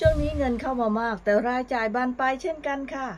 ช่วงนี้เงินเข้ามามากแต่รายจ่ายบานปลายเช่นกันค่ะ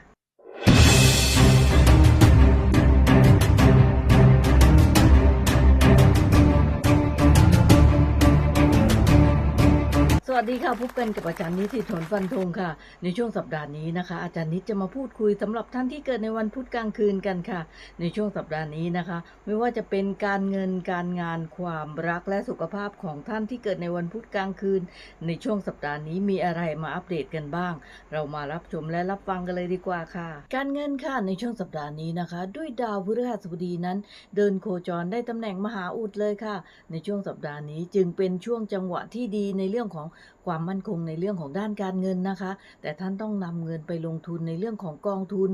สวัสดีค่ะพบกันกับอาจารย์นิติธนฟันธงค่ะ ในช่วงสัปดาห์นี้นะคะ อาจารย์นิตจะมาพูดคุยสำหรับท่านที่เกิดในวันพุธกลางคืนกันค่ะ ในช่วงสัปดาห์นี้นะคะ ไม่ว่าจะเป็นการเงินการงานความรักและสุขภาพของท่านที่เกิดในวันพุธกลางคืน ในช่วงสัปดาห์นี้มีอะไรมาอัปเดตกันบ้าง เรามารับชมและรับฟังกันเลยดีกว่าค่ะ การเงินค่ะในช่วงสัปดาห์นี้นะคะ ด้วยดาวพฤหัสบดีนั้น เดินโคจรได้ตำแหน่งมหาอุดเลยค่ะ ในช่วงสัปดาห์นี้จึงเป็นช่วงจังหวะที่ดีในเรื่องของความมั่นคงในเรื่องของด้านการเงินนะคะ แต่ท่านต้องนำเงินไปลงทุนในเรื่องของกองทุน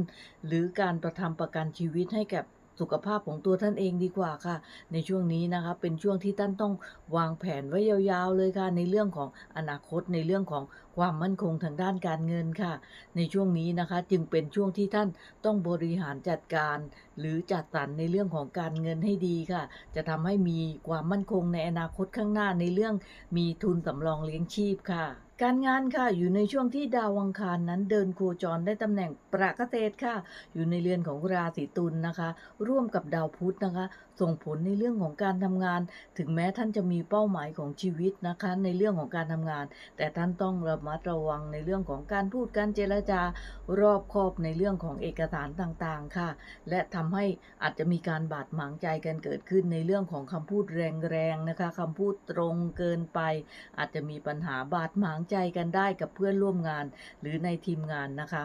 หรือการประทำประกันชีวิตให้กับ สุขภาพของตัวท่านเองดีกว่าค่ะ ในช่วงนี้นะคะ เป็นช่วงที่ท่านต้องวางแผนไว้ยาวๆเลยค่ะ ในเรื่องของอนาคตในเรื่องของความมั่นคงทางด้านการเงินค่ะ ในช่วงนี้นะคะ จึงเป็นช่วงที่ท่านต้องบริหารจัดการ หรือจัดสรรในเรื่องของการเงินให้ดีค่ะ จะทำให้มีความมั่นคงในอนาคตข้างหน้าในเรื่องมีทุนสำรองเลี้ยงชีพค่ะ การงานค่ะอยู่ในช่วงที่ดาวอังคารนั้นเดินโคจรได้ตำแหน่งประเกษตรค่ะ อยู่ในเรือนของราศีตุลนะคะ ร่วมกับดาวพุธนะคะ ส่งผลในเรื่องของการทำงาน ถึงแม้ท่านจะมีเป้าหมายของชีวิตนะคะ ในเรื่องของการทำงาน แต่ท่านต้องระมัดระวังในเรื่องของการพูดการเจรจารอบคอบในเรื่องของเอกสารต่างๆค่ะ และทำให้อาจจะมีการบาดหมางใจกันเกิดขึ้นในเรื่องของคำพูดแรงๆนะคะคำพูดตรงเกินไป อาจจะมีปัญหาบาดหมางใจกันได้กับเพื่อนร่วมงาน หรือในทีมงานนะคะ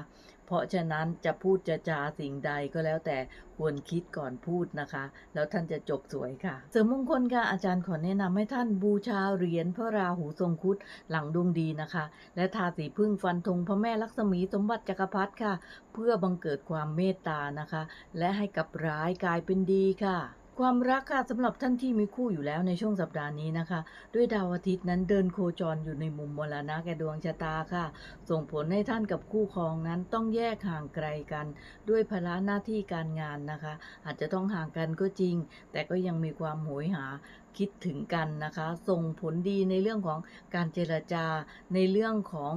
เพราะฉะนั้นจะพูดจะจาสิ่งใดก็แล้วแต่ควรคิดก่อนพูดนะคะ แล้วท่านจะจบสวยค่ะ เสริมมงคลค่ะอาจารย์ขอแนะนำให้ท่านบูชาเหรียญพระราหูทรงคุดหลังดวงดีนะคะ และทาสีพึ่งฟันธงพระแม่ลักษมีสมบัติจักรพรรดิค่ะ เพื่อบังเกิดความเมตตานะคะ และให้กับร้ายกลายเป็นดีค่ะ ความรักค่ะสำหรับท่านที่มีคู่อยู่แล้วในช่วงสัปดาห์นี้นะคะ ด้วยดาวอาทิตย์นั้นเดินโคจรอยู่ในมุมมรณะแก่ดวงชะตาค่ะ ส่งผลให้ท่านกับคู่ครองนั้นต้องแยกห่างไกลกัน ด้วยภาระหน้าที่การงานนะคะ อาจจะต้องห่างกันก็จริง แต่ก็ยังมีความโหยหาคิดถึงกันนะคะ ส่งผลดีในเรื่องของการเจรจาในเรื่องของ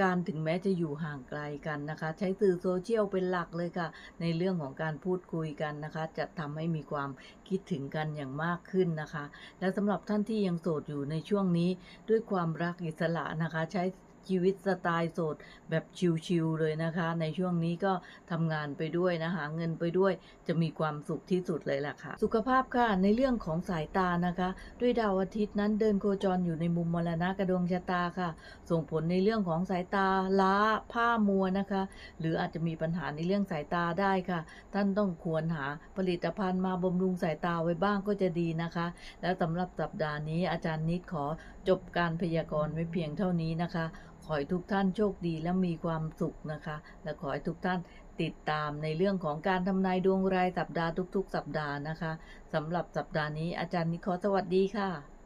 การถึงแม้จะอยู่ห่างไกลกันนะคะ ใช้สื่อโซเชียลเป็นหลักเลยค่ะ ในเรื่องของการพูดคุยกันนะคะ จะทำให้มีความคิดถึงกันอย่างมากขึ้นนะคะ และสำหรับท่านที่ยังโสดอยู่ในช่วงนี้ด้วยความรักอิสระนะคะ ใช้ ชีวิตสไตล์โสดแบบชิลๆเลยนะคะ ในช่วงนี้ก็ทำงานไปด้วยนะหาเงินไปด้วย จะมีความสุขที่สุดเลยล่ะค่ะ สุขภาพค่ะในเรื่องของสายตานะคะ ด้วยดาวอาทิตย์นั้นเดินโคจรอยู่ในมุมมรณะกระดวงชะตาค่ะ ส่งผลในเรื่องของสายตาล้าผ้ามัวนะคะ หรืออาจจะมีปัญหาในเรื่องสายตาได้ค่ะ ท่านต้องควรหาผลิตภัณฑ์มาบำรุงสายตาไว้บ้างก็จะดีนะคะ แล้วสำหรับสัปดาห์นี้อาจารย์นิดขอจบการพยากรณ์ไว้เพียงเท่านี้นะคะ ขอให้ทุกท่านโชคดีและมีความสุขนะคะ และขอให้ทุกท่านติดตามในเรื่องของการทำนายดวงรายสัปดาห์ทุก ๆ สัปดาห์นะคะสำหรับสัปดาห์นี้อาจารย์นิคขอสวัสดีค่ะ